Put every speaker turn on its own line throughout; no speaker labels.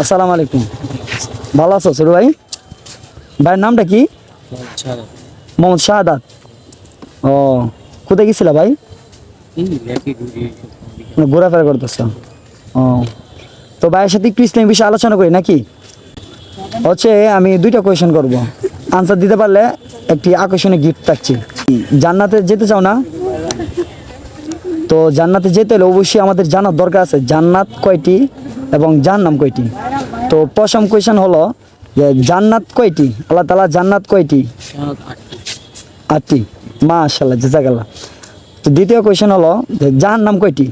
আসসালামু আলাইকুম। ভালো আছো ছোট ভাই? ভাইয়ের নামটা কি? মোহাম্মদ শাহাদাত। ও, কোথায় গেছিলা ভাই? মানে ঘোরাফেরা করতেছ। ও, তো ভাইয়ের সাথে একটু ইসলামিক বিষয়ে আলোচনা করি নাকি? হচ্ছে আমি দুইটা কোয়েশন করব। আনসার দিতে পারলে একটি আকর্ষণীয় গিফট থাকছে জান্নাতে যেতে চাও না? তো জান্নাতে যেতে হলে অবশ্যই আমাদের জানার দরকার আছে জান্নাত কয়টি এবং জাহান্নাম কয়টি? তো প্রথম কোয়েশন হলো যে জান্নাত কয়টি? আল্লাহ তালা জান্নাত কয়টি? আটটি। মাশাল্লাহ জাজাকাল্লাহ। তো দ্বিতীয় কোয়েশন হলো যে জাহান্নাম কয়টি?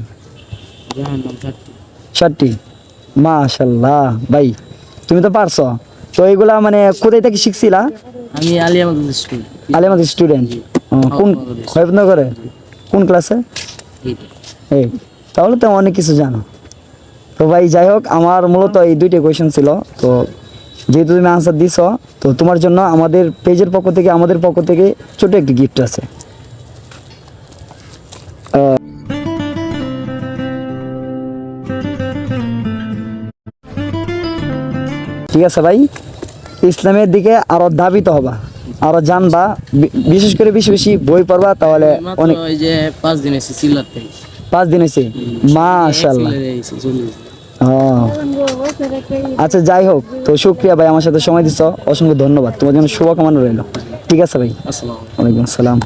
ষাটটি মাশাল্লাহ ভাই তুমি তো পারছ। তো এইগুলা মানে কোথায় থেকে শিখছিলা?
আমি আলিয়া মাদ্রাসা স্কুল
স্টুডেন্ট কোন হরিপনগরে কোন ক্লাসে তাহলে তো অনেক কিছু জানো। তো ভাই, যাই হোক, আমার মূলত এই দুইটা কোয়েশন ছিল। তো যেহেতু তুমি আনসার দিছ, তো তোমার জন্য আমাদের পেজের পক্ষ থেকে, আমাদের পক্ষ থেকে ছোট একটি গিফট আছে। ঠিক আছে ভাই, ইসলামের দিকে আরও ধাবিত হবা। আরও জানবা বিশেষ করে বেশি বেশি বই পড়বা তাহলে অনেক
ওই যে পাঁচ দিন এসে সিলার থেকে।
পাঁচ দিন
এসে
মাশাআল্লাহ। আচ্ছা যাই হোক তো শুক্রিয়া ভাই আমার সাথে সময় দিচ্ছ অসংখ্য ধন্যবাদ। তোমার জন্য শুভকামনা রইল। ঠিক আছে ভাই?
আসসালামু আলাইকুম।
আসসালাম।